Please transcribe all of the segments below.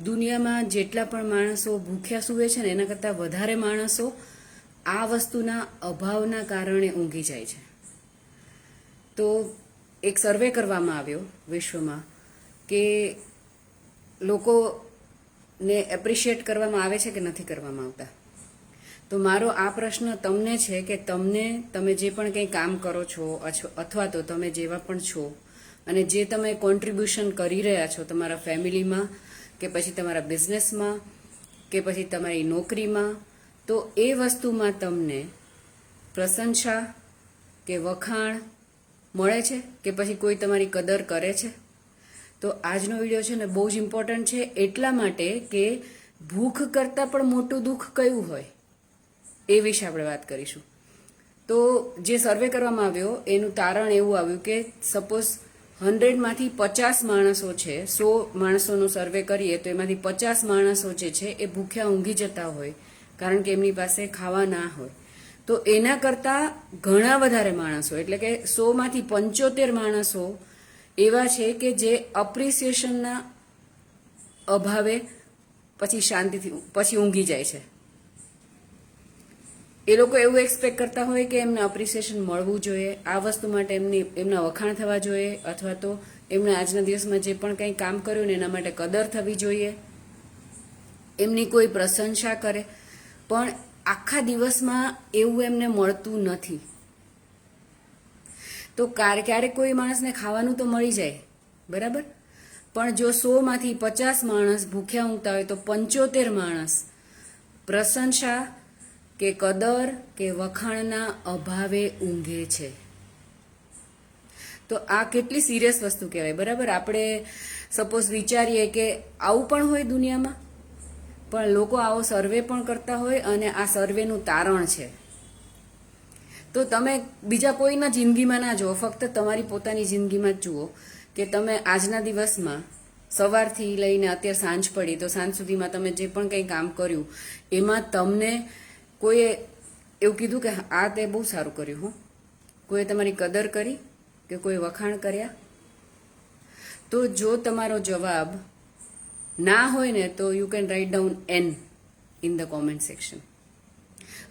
દુનિયામાં જેટલા પણ માણસો ભૂખ્યા સૂવે છે ને, એના કરતાં વધારે માણસો આ વસ્તુના અભાવના કારણે ઊંઘી જાય છે. તો એક સર્વે કરવામાં આવ્યો વિશ્વમાં કે લોકોને એપ્રિશિએટ કરવામાં આવે છે કે નથી કરવામાં આવતા? તો મારો આ પ્રશ્ન તમને છે કે તમને, તમે જે પણ કંઈ કામ કરો છો અથવા તો તમે જેવા પણ છો અને જે તમે કોન્ટ્રીબ્યુશન કરી રહ્યા છો તમારા ફેમિલીમાં કે પછી તમારા બિઝનેસમાં, કે પછી તમારી નોકરીમાં, તો એ વસ્તુમાં તમને પ્રશંસા કે વખાણ મળે છે કે પછી કોઈ તમારી કદર કરે છે? તો આજનો વીડિયો છે ને બહુ જ ઇમ્પોર્ટન્ટ છે એટલા માટે કે ભૂખ કરતાં પણ મોટું દુઃખ કયું હોય? એ વિશે આપણે વાત કરીશું. તો જે સર્વે કરવામાં આવ્યો, એનું તારણ એવું આવ્યું કે સપોઝ હંડ્રેડમાંથી પચાસ માણસો છે, સો માણસોનો સર્વે કરીએ તો એમાંથી પચાસ માણસો જે છે એ ભૂખ્યા ઊંઘી જતા હોય, કારણ કે એમની પાસે ખાવા ના હોય. તો એના કરતાં ઘણા વધારે માણસો, એટલે કે સોમાંથી પંચોતેર માણસો એવા છે કે જે અપ્રિસિએશનના અભાવે પછી શાંતિથી, પછી ઊંઘી જાય છે. એ લોકો એવું એક્સપેક્ટ કરતા હોય કે એમને અપ્રિસિએશન મળવું જોઈએ, આ વસ્તુ માટે એમની, એમના વખાણ થવા જોઈએ, અથવા તો એમને આજના દિવસમાં જે પણ કંઈ કામ કર્યું ને એના માટે કદર થવી જોઈએ. એમની કોઈ પ્રશંસા કરે. પણ આખા દિવસમાં એવું એમને મળતું નથી. તો ક્યારે- ક્યારેક કોઈ માણસને ખાવાનું તો મળી જાય, બરાબર? પણ જો સોમાંથી પચાસ માણસ ભૂખ્યા ઊંઘતા હોય તો પંચોતેર માણસ પ્રશંસા કે કદર કે વખાણના અભાવે ઊંઘે છે. તો આ કેટલી સિરિયસ વસ્તુ કહેવાય, બરાબર? આપણે સપોઝ વિચારીએ કે આવું પણ હોય દુનિયામાં, પણ લોકો આવો સર્વે પણ કરતા હોય અને આ સર્વેનું તારણ છે. તો તમે બીજા કોઈના જિંદગીમાં ના જુઓ, ફક્ત તમારી પોતાની જિંદગીમાં જ જુઓ કે તમે આજના દિવસમાં સવારથી લઈને અત્યારે સાંજ પડી, તો સાંજ સુધીમાં તમે જે પણ કંઈ કામ કર્યું, એમાં તમને કોઈએ એવું કીધું કે આ તે બહુ સારું કર્યું, હો. કોઈએ તમારી કદર કરી કે કોઈ વખાણ કર્યા? તો જો તમારો જવાબ ના હોય ને, તો you can write down N in the comment section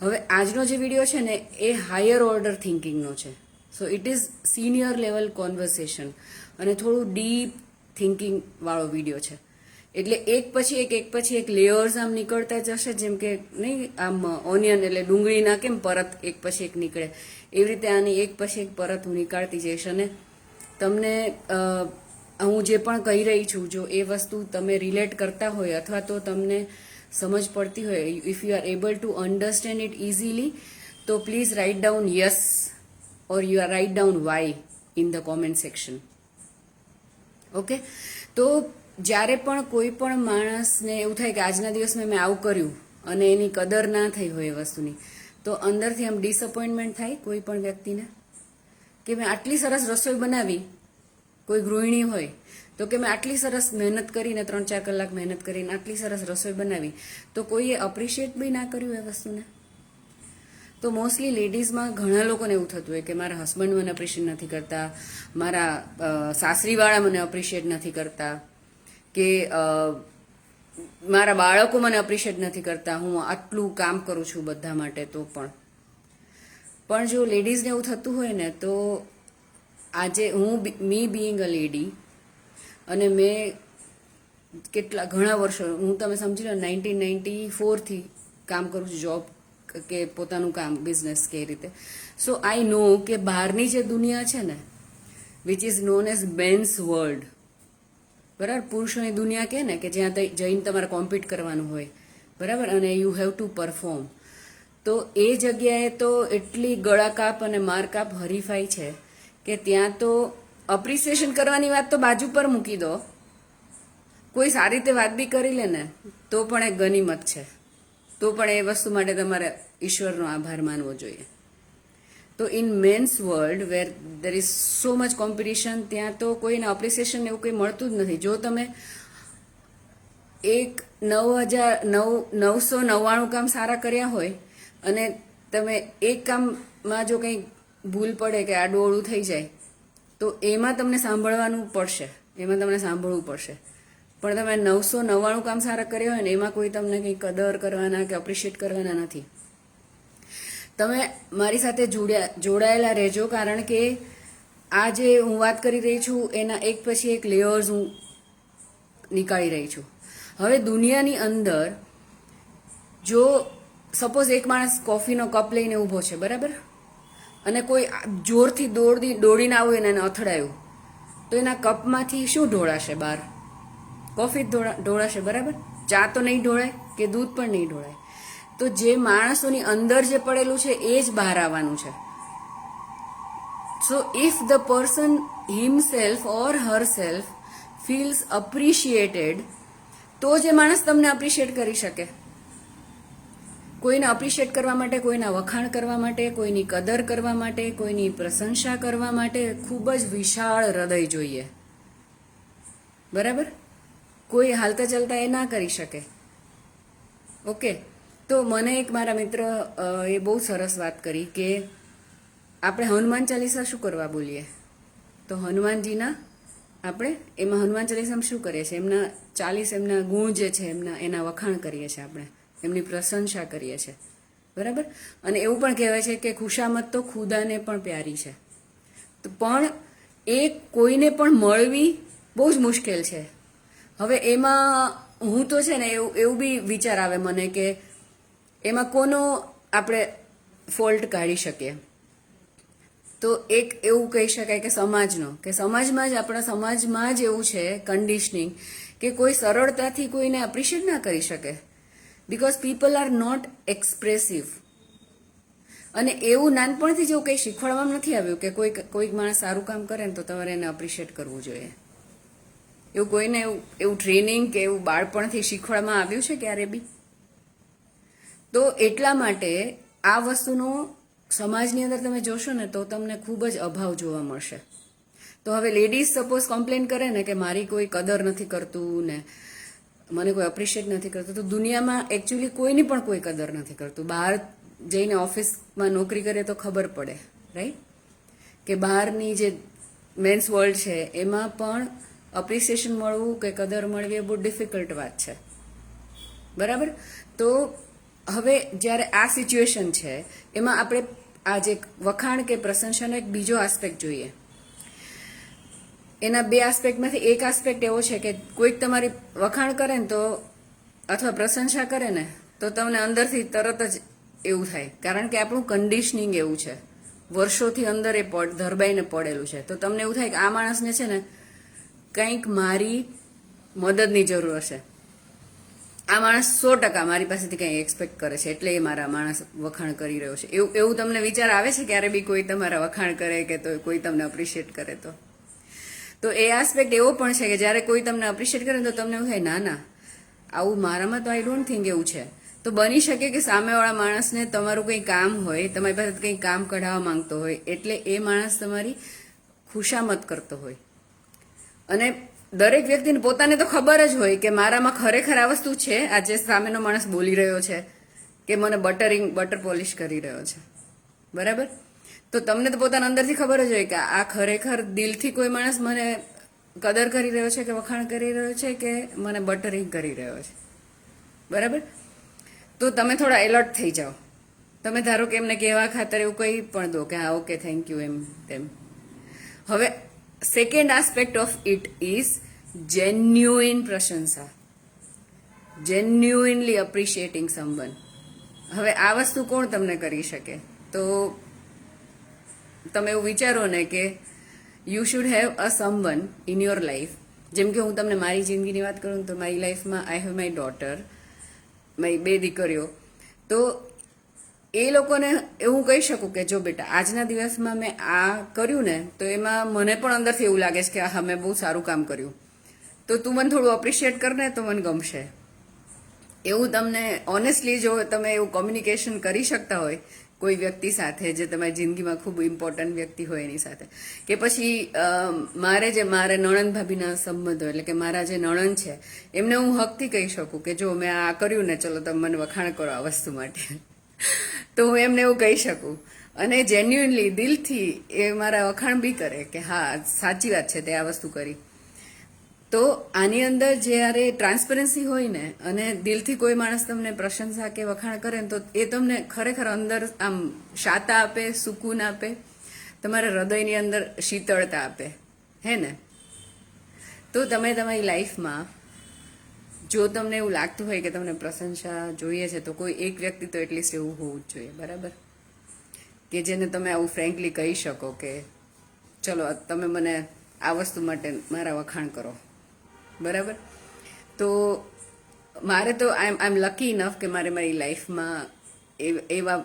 હવે આજનો જે વીડિયો છે ને, એ હાયર ઓર્ડર થિંકિંગનો છે. So it is senior level conversation અને થોડું ડીપ થિંકિંગ વાળો વીડિયો છે. એટલે એક પછી એક એક પછી એક લેયર્સ આમ નીકળતા જશે, જેમ કે નહીં, આમ ઓનિયન એટલે ડુંગળીના કેમ પરત એક પછી એક નીકળે. એવી રીતે આની એક પછી એક પરત હું નીકાળતી જઈશ. અને તમને હું જે પણ કહી રહી છું, જો એ વસ્તુ તમે રિલેટ કરતા હોય અથવા તો તમને સમજ પડતી હોય if you are able to understand it easily તો please write down yes or you are write down Y in the comment section okay તો જ્યારે પણ કોઈ પણ માણસને એવું થાય કે આજના દિવસમાં મેં આવું કર્યું અને એની કદર ના થઈ હોય એ વસ્તુની, તો અંદરથી આમ ડિસઅપોઇન્ટમેન્ટ થાય કોઈ પણ વ્યક્તિને. કે મેં આટલી સરસ રસોઈ બનાવી, કોઈ ગૃહિણી હોય, તો કે મેં આટલી સરસ મહેનત કરીને, ત્રણ ચાર કલાક મહેનત કરીને આટલી સરસ રસોઈ બનાવી, તો કોઈએ અપ્રિશિએટ બી ના કર્યું એ વસ્તુને? તો મોસ્ટલી લેડીઝમાં ઘણા લોકોને એવું થતું હોય કે મારા હસબન્ડ મને અપ્રિશિએટ નથી કરતા, મારા સાસરીવાળા મને અપ્રિશિએટ નથી કરતા. કે મારા બાળકો મને અપ્રિશિએટ નથી કરતા, હું આટલું કામ કરું છું બધા માટે તો પણ. પણ જો લેડીઝને એવું થતું હોય ને, તો આજે હું મી બિંગ અ લેડી, અને મેં કેટલા, ઘણા વર્ષો, હું તમે સમજી લો, નાઇન્ટીન નાઇન્ટી ફોરથી કામ કરું છું, જોબ કે પોતાનું કામ, બિઝનેસ કે રીતે. સો આઈ નો કે બહારની જે દુનિયા છે ને which is known as men's world બરાબર? પુરુષોની દુનિયા કહે ને, કે જ્યાં જઈને તમારે કોમ્પિટ કરવાનું હોય. બરાબર? અને યુ હેવ ટુ પરફોર્મ તો એ જગ્યાએ તો એટલી ગળાકાપ અને મારકાપ હરીફાઈ છે કે ત્યાં તો અપ્રિસિએશન કરવાની વાત તો બાજુ પર મૂકી દો. કોઈ સારી રીતે વાત બી કરી લે ને, તો પણ એક ગનીમત છે. તો પણ એ વસ્તુ માટે તમારે ઈશ્વરનો આભાર માનવો જોઈએ. તો in men's world where there is so much competition ત્યાં તો કોઈને અપ્રિસિએશન એવું કંઈ મળતું જ નથી. જો તમે એક નવ હજાર, નવ, નવસો નવ્વાણું કામ સારા કર્યા હોય, અને તમે એક કામમાં જો કંઈ ભૂલ પડે કે આડું અવળું થઈ જાય, તો એમાં તમને સાંભળવાનું પડશે. એમાં તમને સાંભળવું પડશે. પણ તમે નવસો નવ્વાણું કામ સારા કર્યા હોય ને, એમાં કોઈ તમને કંઈ કદર કરવાના કે અપ્રિશિએટ કરવાના નથી. તમે મારી સાથે જોડ્યા જોડાયેલા રહેજો કારણ કે આ જે હું વાત કરી રહી છું, એના એક પછી એક લેયર્સ હું નીકાળી રહી છું. હવે દુનિયાની અંદર જો સપોઝ એક માણસ કોફીનો કપ લઈને ઊભો છે, બરાબર? અને કોઈ જોરથી દોડી દોડીને આવ્યું એને અથડાયું, તો એના કપમાંથી શું ઢોળાશે બહાર? કોફી જ ઢોળાશે, બરાબર? ચા તો નહીં ઢોળાય કે દૂધ પણ નહીં ઢોળાય? તો જે માણસોની અંદર જે પડેલું છે, એ જ બહાર આવવાનું છે. So if the person himself or herself feels appreciated તો જે માણસ તમને અપ્રિશિએટ કરી શકે. કોઈને અપ્રિશિએટ કરવા માટે, કોઈના વખાણ કરવા માટે, કોઈની કદર કરવા માટે, કોઈની પ્રશંસા કરવા માટે ખૂબ જ વિશાળ હૃદય જોઈએ. બરાબર? કોઈ હાલતા ચાલતા એ ના કરી શકે. ઓકે તો મને એક મારા મિત્ર એ બહુ સરસ વાત કરી કે આપણે હનુમાન ચાલીસા શું કરવા બોલીએ? તો હનુમાનજીના આપણે એમાં હનુમાન ચાલીસામાં શું કરીએ છીએ? એમના ચાલીસ એમના ગુણ જે છે, એમના, એના વખાણ કરીએ છીએ આપણે. એમની પ્રશંસા કરીએ છીએ. બરાબર? અને એવું પણ કહેવાય છે કે ખુશામત તો ખુદાને પણ પ્યારી છે. પણ એ કોઈને પણ મળવી બહુ જ મુશ્કેલ છે. હવે એમાં હું તો છે ને, એવું એવું બી વિચાર આવે મને કે એમાં કોનો આપણે ફોલ્ટ કાઢી શકીએ? તો એક એવું કહી શકાય કે સમાજનો, કે સમાજમાં જ, આપણા સમાજમાં જ એવું છે કન્ડિશનિંગ કે કોઈ સરળતાથી કોઈને એપ્રિશિએટ ના કરી શકે. Because people are not expressive અને એવું નાનપણથી જ કંઈ શીખવાડવામાં નથી આવ્યું કે કોઈ કોઈક માણસ સારું કામ કરે ને તો તમારે એને અપ્રિશિએટ કરવું જોઈએ. એવું કોઈને એવું એવું ટ્રેનિંગ કે એવું બાળપણથી શીખવાડવામાં આવ્યું છે ક્યારે બી? તો એટલા માટે આ વસ્તુનો સમાજની અંદર તમે જોશો ને તો તમને ખૂબ જ અભાવ જોવા મળશે. તો હવે લેડીઝ સપોઝ કમ્પ્લેન કરે ને કે મારી કોઈ કદર નથી કરતું ને મને કોઈ અપ્રિશિએટ નથી કરતું, તો દુનિયામાં એકચ્યુઅલી કોઈની પણ કોઈ કદર નથી કરતું. બહાર જઈને ઓફિસમાં નોકરી કરે તો ખબર પડે રાઈટ કે બહારની જે મેન્સ વર્લ્ડ છે, એમાં પણ અપ્રિસિએશન મળવું કે કદર મળવી એ બહુ ડિફિકલ્ટ વાત છે. બરાબર? તો હવે જ્યારે આ સિચ્યુએશન છે, એમાં આપણે આ જે વખાણ કે પ્રશંસાનો એક બીજો આસ્પેક્ટ જોઈએ. એના બે આસ્પેક્ટમાંથી એક આસ્પેક્ટ એવો છે કે કોઈક તમારી વખાણ કરે ને તો અથવા પ્રશંસા કરે ને, તો તમને અંદરથી તરત જ એવું થાય. કારણ કે આપણું કન્ડિશનિંગ એવું છે. વર્ષોથી અંદર એ પડ, ધરબાઈને પડેલું છે. તો તમને એવું થાય કે આ માણસને છે ને કંઈક મારી મદદની જરૂર હશે. આ માણસ સો ટકા મારી પાસેથી કંઈ એક્સપેક્ટ કરે છે. એટલે એ મારા માણસ વખાણ કરી રહ્યો છે. એવું એવું તમને વિચાર આવે છે ક્યારે બી કોઈ તમારા વખાણ કરે કે તો કોઈ તમને અપ્રિશિએટ કરે તો? તો એ આસ્પેક્ટ એવો પણ છે કે જ્યારે કોઈ તમને અપ્રિશિએટ કરે તો તમને એવું થાય, ના ના, આવું મારામાં તો આઈ ડોન્ટ થિંક એવું છે. તો બની શકે કે સામેવાળા માણસને તમારું કંઈ કામ હોય, તમારી પાસે કંઈ કામ કઢાવવા માંગતો હોય, એટલે એ માણસ તમારી ખુશામત કરતો હોય. અને દરેક વ્યક્તિને પોતાને તો ખબર જ હોય કે મારામાં ખરેખર આ વસ્તુ છે. આ જે સામેનો માણસ બોલી રહ્યો છે કે મને બટરિંગ, બટર પોલિશ કરી રહ્યો છે. બરાબર? તો તમને તો પોતાના અંદરથી ખબર જ હોય કે આ ખરેખર દિલથી કોઈ માણસ મને કદર કરી રહ્યો છે કે વખાણ કરી રહ્યો છે કે મને બટરિંગ કરી રહ્યો છે? બરાબર? તો તમે થોડા એલર્ટ થઈ જાઓ. તમે ધારો કે એમને કહેવા ખાતર એવું કંઈ પણ દો કે હા, ઓકે, થેન્ક યુ એમ, તેમ. હવે second aspect of it is genuine પ્રશંસા જેન્યુઇનલી અપ્રિશિએટિંગ સમવન હવે આ વસ્તુ કોણ તમને કરી શકે? તો તમે એવું વિચારો ને કે you should have a someone in your life જેમ કે હું તમને મારી જિંદગીની વાત કરું તો મારી લાઈફમાં આઈ હેવ માય ડોટર મારી બે દીકરીઓ. તો એ લોકોને એવું કહી શકું કે જો બેટા, આજના દિવસમાં મેં આ કર્યું ને, તો એમાં મને પણ અંદરથી એવું લાગે છે કે હા મેં બહુ સારું કામ કર્યું. તો તું મને થોડું અપ્રિશિએટ કર ને, તો મને ગમશે. એવું તમને ઓનેસ્ટલી જો તમે એવું કોમ્યુનિકેશન કરી શકતા હોય, કોઈ વ્યક્તિ સાથે, જે તમારી જિંદગીમાં ખૂબ ઇમ્પોર્ટન્ટ વ્યક્તિ હોય એની સાથે, કે પછી મારે જે, મારે નણંદ ભાભીના સંબંધો, એટલે કે મારા જે નણંદ છે, એમને હું હકથી કહી શકું કે જો મેં આ કર્યું ને, ચલો તમે મને વખાણ કરો આ વસ્તુ માટે. તો હું એમને એવું કહી શકું. અને જેન્યુઅનલી દિલથી એ મારા વખાણ બી કરે કે હા, સાચી વાત છે તે આ વસ્તુ કરી. તો આની અંદર જ્યારે ટ્રાન્સપરન્સી હોય ને, અને દિલથી કોઈ માણસ તમને પ્રશંસા કે વખાણ કરે ને તો એ તમને ખરેખર અંદર આમ શાતા આપે, સુકૂન આપે, તમારા હૃદયની અંદર શીતળતા આપે. હે ને? તો તમે તમારી લાઈફમાં જો તમને એવું લાગતું હોય કે તમને પ્રશંસા જોઈએ છે, તો કોઈ એક વ્યક્તિ તો એટલીસ્ટ એવું હોવું જ જોઈએ, બરાબર? કે જેને તમે આવું ફ્રેન્કલી કહી શકો કે, ચલો તમે મને આ વસ્તુ માટે મારા વખાણ કરો. બરાબર? તો મારે તો આઈ આઈ એમ લકી ઇનફ કે મારે મારી લાઈફમાં એવા,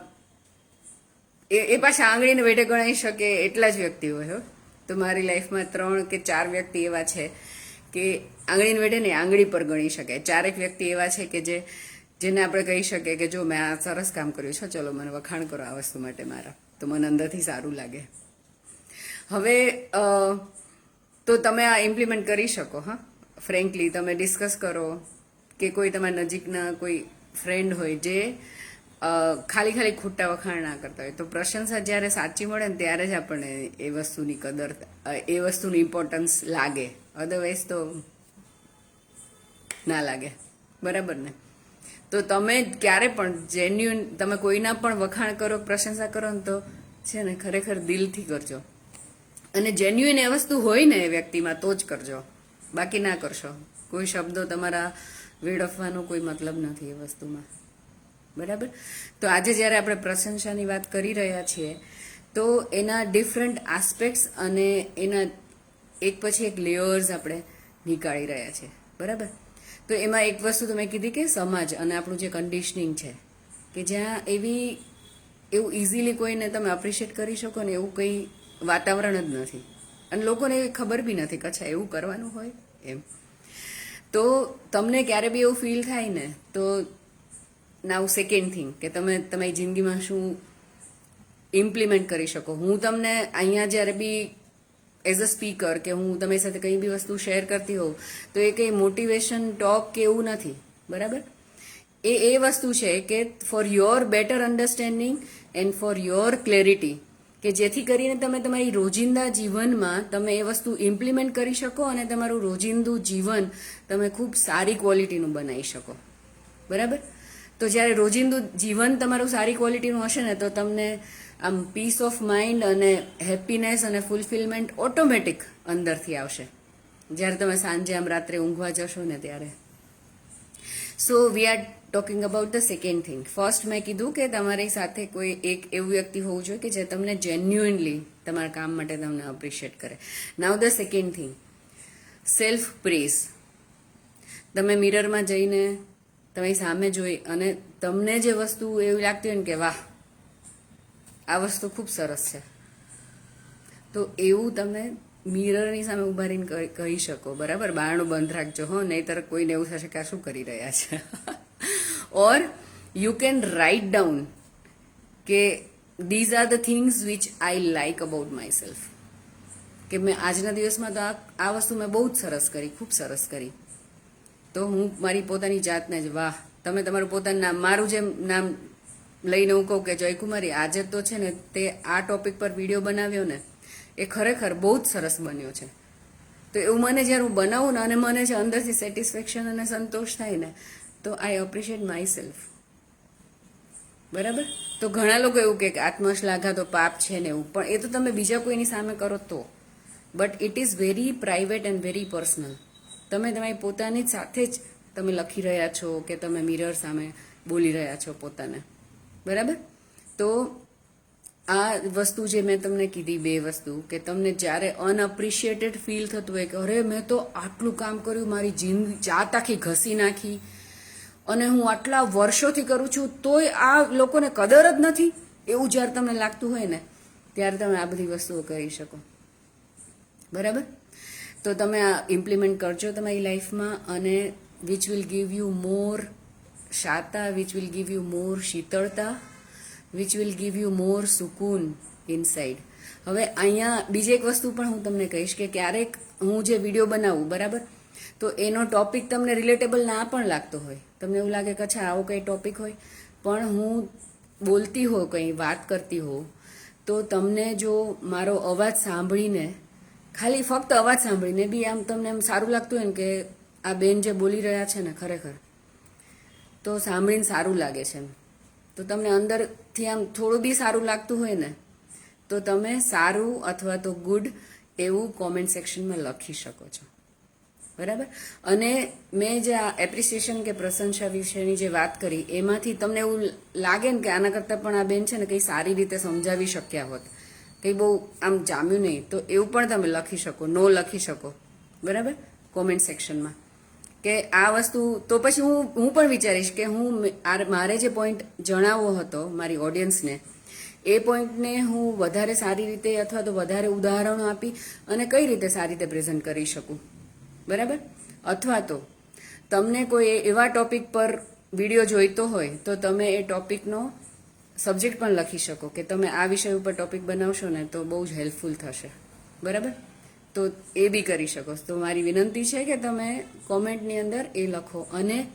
એ પાછા આંગળીને વેઢે ગણાઈ શકે એટલા જ વ્યક્તિઓ હોય તો મારી લાઈફમાં ત્રણ કે ચાર વ્યક્તિ એવા છે કે આંગળીને વેઢે ને આંગળી પર ગણી શકે. ચારેક વ્યક્તિ એવા છે કે જે, જેને આપણે કહી શકીએ કે જો મેં આ સરસ કામ કર્યું છે, ચલો મને વખાણ કરો આ વસ્તુ માટે મારા. તો મને અંદરથી સારું લાગે. હવે તો તમે આ ઇમ્પ્લિમેન્ટ કરી શકો, હા? ફ્રેન્કલી તમે ડિસ્કસ કરો કે કોઈ તમારા નજીકના કોઈ ફ્રેન્ડ હોય જે ખાલી ખાલી ખોટા વખાણ ના કરતા હોય. તો પ્રશંસા જ્યારે સાચી મળે ને ત્યારે જ આપણને એ વસ્તુની કદર એ વસ્તુની ઇમ્પોર્ટન્સ લાગે. અધરવાઇઝ તો ના લાગે. બરાબર ને? તો તમે ક્યારે પણ જેન્યુન તમે કોઈના પણ વખાણ કરો, પ્રશંસા કરો ને તો છે ને ખરેખર દિલથી કરજો. અને જેન્યુઇન એ વસ્તુ હોય ને એ વ્યક્તિમાં તો જ કરજો. બાકી ના કરશો. કોઈ શબ્દો તમારા વેડફવાનો કોઈ મતલબ નથી એ વસ્તુમાં. બરાબર? તો આજે જ્યારે આપણે પ્રશંસાની વાત કરી રહ્યા છીએ, તો એના ડિફરન્ટ આસ્પેક્ટ્સ અને એના એક પછી એક લેયર્સ આપણે નીકાળી રહ્યા છીએ. બરાબર? તો એમાં એક વસ્તુ તમે કીધી કે સમાજ અને આપણું જે કન્ડિશનિંગ છે, કે જ્યાં એવી, એવું ઇઝીલી કોઈને તમે એપ્રિશિએટ કરી શકો ને એવું કંઈ વાતાવરણ જ નથી. અને લોકોને ખબર બી નથી કે અચ્છા, એવું કરવાનું હોય? એમ. તો તમને ક્યારે બી એવું ફીલ થાય ને, તો નાવ સેકન્ડ થિંગ કે તમે, તમારી જિંદગીમાં શું ઇમ્પ્લિમેન્ટ કરી શકો? હું તમને અહીંયા જ્યારે બી એઝ અ સ્પીકર કે હું તમારી સાથે કંઈ બી વસ્તુ શેર કરતી હોઉં, તો એ કંઈ મોટિવેશન ટોક કે એવું નથી. બરાબર? એ એ વસ્તુ છે કે for your better understanding and for your clarity કે જેથી કરીને તમે તમારી રોજિંદા જીવનમાં તમે એ વસ્તુ ઇમ્પ્લિમેન્ટ કરી શકો અને તમારું રોજિંદુ જીવન તમે ખૂબ સારી ક્વોલિટીનું બનાવી શકો. બરાબર? તો જ્યારે રોજિંદુ જીવન તમારું સારી ક્વોલિટીનું હશે ને, તો તમને આમ પીસ ઓફ માઇન્ડ અને હેપીનેસ અને ફૂલફિલમેન્ટ ઓટોમેટિક અંદરથી આવશે. જ્યારે તમે સાંજે આમ રાત્રે ઊંઘવા જશો ને ત્યારે. So we are talking about the second thing first મેં કીધું કે તમારી સાથે કોઈ એક એવું વ્યક્તિ હોવું જોઈએ કે જે તમને જેન્યુઇનલી તમારા કામ માટે તમને અપ્રિશિએટ કરે. Now the second thing self praise તમે મિરરમાં જઈને તમારી સામે જોઈ અને તમને જે વસ્તુ એવી લાગતી હોય ને કે વાહ, આ વસ્તુ ખૂબ સરસ છે. તો એવું તમે મિરરની સામે ઊભા રહીને કહી- શકો, બરાબર? બારણું બંધ રાખજો, હો, નહીતર કોઈને એવું થશે કે આ શું કરી રહ્યા છે. Or you can write down કે these are the things which I like about myself કે મેં આજના દિવસમાં તો આ વસ્તુ મેં બહુ જ સરસ કરી, ખૂબ સરસ કરી. તો હું મારી પોતાની જાતને જ, વાહ, તમે તમારું પોતાનું નામ, મારું જેમ નામ લઈને હું કહું કે જયકુમારી, આજે તો છે ને તે આ ટોપિક પર વીડિયો બનાવ્યો ને, એ ખરેખર બહુ જ સરસ બન્યો છે. તો એવું મને જ્યારે હું બનાવું ને, અને મને જે અંદરથી સેટિસ્ફેક્શન અને સંતોષ થાય ને, તો આઈ એપ્રિશિએટ માય સેલ્ફ બરાબર? તો ઘણા લોકો એવું કે આત્મશ્લાઘા તો પાપ છે ને એવું, પણ એ તો તમે બીજા કોઈની સામે કરો તો. But it is very private and very personal તમે તમારી પોતાની સાથે જ તમે લખી રહ્યા છો કે તમે મિરર સામે બોલી રહ્યા છો પોતાને. બરાબર? તો આ વસ્તુ જે મેં તમને કીધી, બે વસ્તુ, કે તમને જ્યારે અનઅપ્રિશિએટેડ ફીલ થતું હોય કે અરે મેં તો આટલું કામ કર્યું, મારી જિંદગી જાત આખી ઘસી નાખી અને હું આટલા વર્ષોથી કરું છું, તોય આ લોકોને કદર જ નથી. એવું જ્યારે તમને લાગતું હોય ને, ત્યારે તમે આ બધી વસ્તુઓ કરી શકો. બરાબર? તો તમે આ ઇમ્પ્લિમેન્ટ કરજો તમારી લાઈફમાં અને which will give you more શાતા which will give you more શીતળતા which will give you more Sukoon inside હવે અહીંયા બીજી એક વસ્તુ પણ હું તમને કહીશ કે ક્યારેક હું જે વીડિયો બનાવું, બરાબર? તો એનો ટોપિક તમને રિલેટેબલ ના પણ લાગતો હોય. તમને એવું લાગે કે અચ્છા, આવો કંઈ ટોપિક હોય. પણ હું બોલતી હોઉં, કંઈ વાત કરતી હોઉં, તો તમને જો મારો અવાજ સાંભળીને ખાલી ફક્ત અવાજ સાંભળીને બી આમ તમને એમ સારું લાગતું હોય ને કે આ બેન જે બોલી રહ્યા છે ને ખરેખર, તો સાંભળીને સારું લાગે છે એમ. તો તમને અંદરથી આમ થોડું બી સારું લાગતું હોય ને, તો તમે સારું અથવા તો ગુડ એવું કોમેન્ટ સેક્શનમાં લખી શકો છો. બરાબર? અને મેં જે આ એપ્રિસિએશન કે પ્રશંસા વિશેની જે વાત કરી, એમાંથી તમને એવું લાગે ને કે આના કરતાં પણ આ બેન છે ને કંઈ સારી રીતે સમજાવી શક્યા હોત. કંઈ બહુ આમ જામ્યું નહીં. તો એવું પણ તમે લખી શકો નો લખી શકો. બરાબર? કોમેન્ટ સેક્શનમાં કે આ વસ્તુ, તો પછી હું હું પણ વિચારીશ કે હું મારે જે પોઈન્ટ જણાવવો હતો મારી ઓડિયન્સને એ પોઈન્ટને હું વધારે સારી રીતે અથવા તો વધારે ઉદાહરણો આપી અને કઈ રીતે સારી રીતે પ્રેઝન્ટ કરી શકું? બરાબર? અથવા તો તમને કોઈ એવા ટોપિક પર વીડિયો જોઈતો હોય, તો તમે એ ટોપિકનો સબ્જેક્ટ પણ લખી શકો કે તમે આ વિષય ઉપર ટોપિક બનાવશો ને તો બહુ જ હેલ્પફુલ થશે. બરાબર? તો એ બી કરી શકો. તો મારી વિનંતી છે કે તમે કોમેન્ટની અંદર એ લખો. અને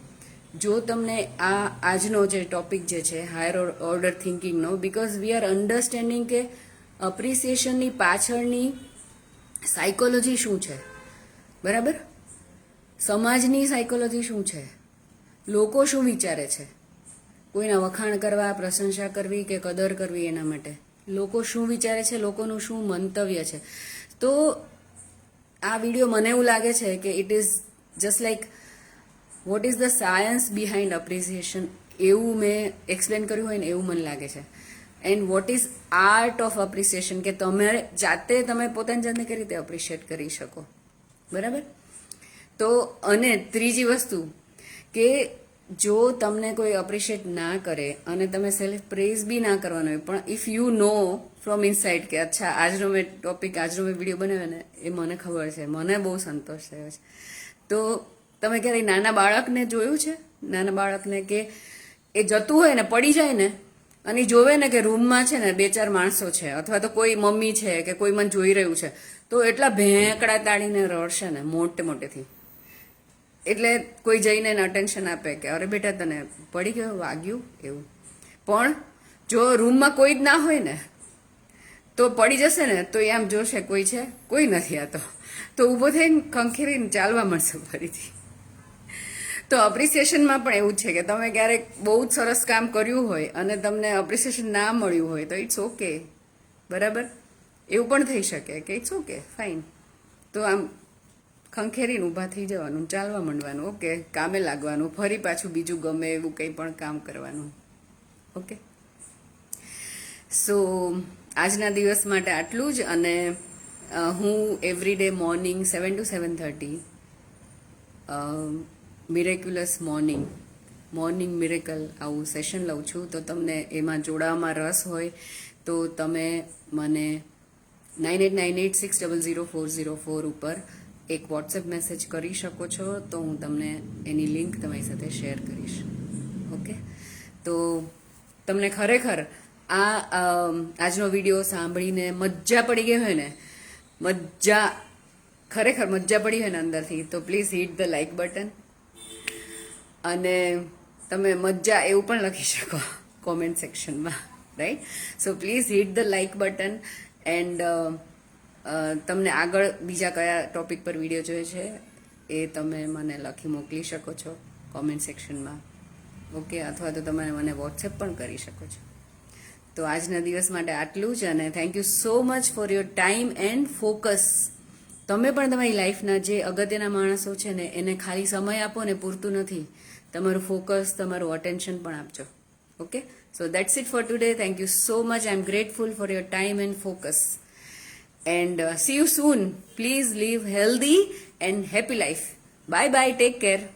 જો તમને આ આજનો જે ટોપિક જે છે હાયર ઓર્ડર થિંકિંગનો બિકોઝ વી આર અન્ડરસ્ટેન્ડિંગ કે અપ્રિસિએશનની પાછળની સાયકોલોજી શું છે? બરાબર? સમાજની સાયકોલોજી શું છે? લોકો શું વિચારે છે? કોઈના વખાણ કરવા, પ્રશંસા કરવી કે કદર કરવી એના માટે. લોકો શું વિચારે છે, લોકોનું શું મંતવ્ય છે? તો આ વીડિયો મને એવું લાગે છે કે it is just like what is the science behind appreciation એવું મેં એક્સપ્લેન કર્યું હોય ને એવું મને લાગે છે. And what is art of appreciation કે તમે જાતે, તમે પોતાની જાતને કઈ રીતે અપ્રિશિએટ કરી શકો? બરાબર? તો અને ત્રીજી વસ્તુ કે જો તમને કોઈ અપ્રિશિએટ ના કરે અને તમે સેલ્ફ પ્રેઝ બી ના કરવાનો હોય, પણ if you know from inside કે અચ્છા, આજનો મેં ટોપિક આજનો મેં વીડિયો બનાવ્યો ને, એ મને ખબર છે, મને બહુ સંતોષ થયો છે. તો તમે ક્યારેય નાના બાળકને જોયું છે? નાના બાળકને કે એ જતું હોય ને, પડી જાય ને, અને જોવે ને કે રૂમમાં છે ને બે ચાર માણસો છે, અથવા તો કોઈ મમ્મી છે કે કોઈ મને જોઈ રહ્યું છે, તો એટલા ભેંકડા તાળીને રડશે ને, મોટે મોટેથી. એટલે કોઈ જઈને એને અટેન્શન આપે કે, અરે બેટા, તને પડી ગયો, વાગ્યું? એવું. પણ જો રૂમમાં કોઈ જ ના હોય ને, તો પડી જશે ને, તો એ આમ જોશે, કોઈ છે? કોઈ નથી આ તો. ઊભો થઈને ખંખેરીને ચાલવા મળશે ફરીથી. તો અપ્રિસિએશનમાં પણ એવું છે કે, તમે ક્યારેક બહુ જ સરસ કામ કર્યું હોય અને તમને અપ્રિસિએશન ના મળ્યું હોય, તો ઇટ્સ ઓકે બરાબર? એવું પણ થઈ શકે કે ઇટ્સ ઓકે ફાઇન તો આમ ખંખેરીને ઊભા થઈ જવાનું, ચાલવા માંડવાનું, ઓકે? કામે લાગવાનું, ફરી પાછું બીજું ગમે એવું કંઈ પણ કામ કરવાનું. ઓકે? સો, આજના દિવસ માટે આટલું જ અને હું every day morning seven to seven thirty miraculous morning morning miracle આવું સેશન લઉં છું. તો તમને એમાં જોડાવામાં રસ હોય, તો તમે મને nine eight nine eight six double zero four zero four ઉપર એક વોટ્સએપ મેસેજ કરી શકો છો, તો હું તમને એની લિંક તમારી સાથે શેર કરીશ. ઓકે તો તમને ખરેખર આ આજનો વીડિયો સાંભળીને મજા પડી ગઈ હોય ને મજા ખરેખર મજા પડી હોય ને અંદરથી, તો please hit the like button અને તમે મજા એવું પણ લખી શકો કોમેન્ટ સેક્શનમાં right so please hit the like button and તમને આગળ બીજા કયા ટોપિક પર વીડિયો જોઈએ છે એ તમે મને લખી મોકલી શકો છો કોમેન્ટ સેક્શનમાં ઓકે અથવા તો તમે મને વોટ્સએપ પણ કરી શકો છો. તો આજના દિવસ માટે આટલું જ અને thank you so much for your time and focus તમે પણ તમારી લાઈફના જે અગત્યના માણસો છે ને, એને ખાલી સમય આપો ને પૂરતું નથી, તમારું ફોકસ તમારું અટેન્શન પણ આપજો. Okay so that's it for today thank you so much I am grateful for your time and focus and uh, see you soon. Please live healthy and happy life. Bye bye. Take care.